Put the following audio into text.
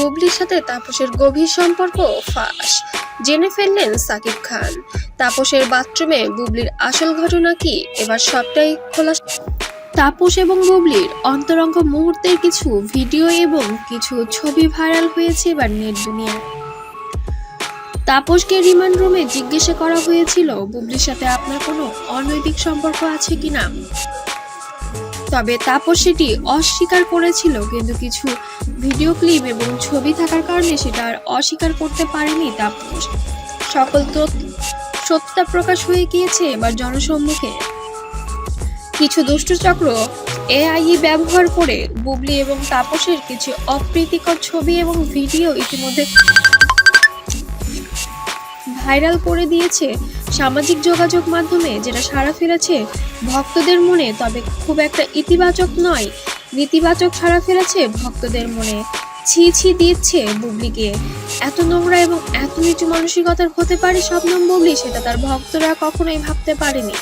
বুবলির সাথে তাপসের গভীর সম্পর্ক ফাঁস। জেনে ফেললেন সাকিব খান। তাপসের বাথরুমে বুবলির আসল ঘটনা কি? এবার সবটাই খোলা তাপস এবং বুবলির অন্তরঙ্গ মুহূর্তের কিছু ভিডিও এবং কিছু ছবি ভাইরাল হয়েছে এবার নেট দুনিয়ায়। তাপসকে রিমান্ড রুমে জিজ্ঞাসা করা হয়েছিল, বুবলির সাথে আপনার কোনো অনৈতিক সম্পর্ক আছে কিনা? তবে তাপস সেটি অস্বীকার করেছিল, কিন্তু কিছু ভিডিও ক্লিপ এবং ছবি থাকার কারণে সেটা আর অস্বীকার করতে পারেনি তাপস। সকল সত্যতা প্রকাশ হয়ে গিয়েছে এবার জনসম্মুখে। কিছু দুষ্ট চক্র এআই ব্যবহার করে বুবলি এবং তাপসের কিছু অপ্রীতিকর ছবি এবং ভিডিও ইতিমধ্যে ভাইরাল করে দিয়েছে সামাজিক যোগাযোগ মাধ্যমে, যেটা সাড়া ফেলেছে ভক্তদের মনে, তবে খুব একটা ইতিবাচক নয়। নেতিবাচক সাড়া ফেলেছে ভক্তদের মনে। ছি ছি দিচ্ছে বুবলিকে। এত নোংরা এবং এত নিচু মানসিকতার হতে পারে স্বপ্নম বুবলি, সেটা তার ভক্তরা কখনোই ভাবতে পারেনি।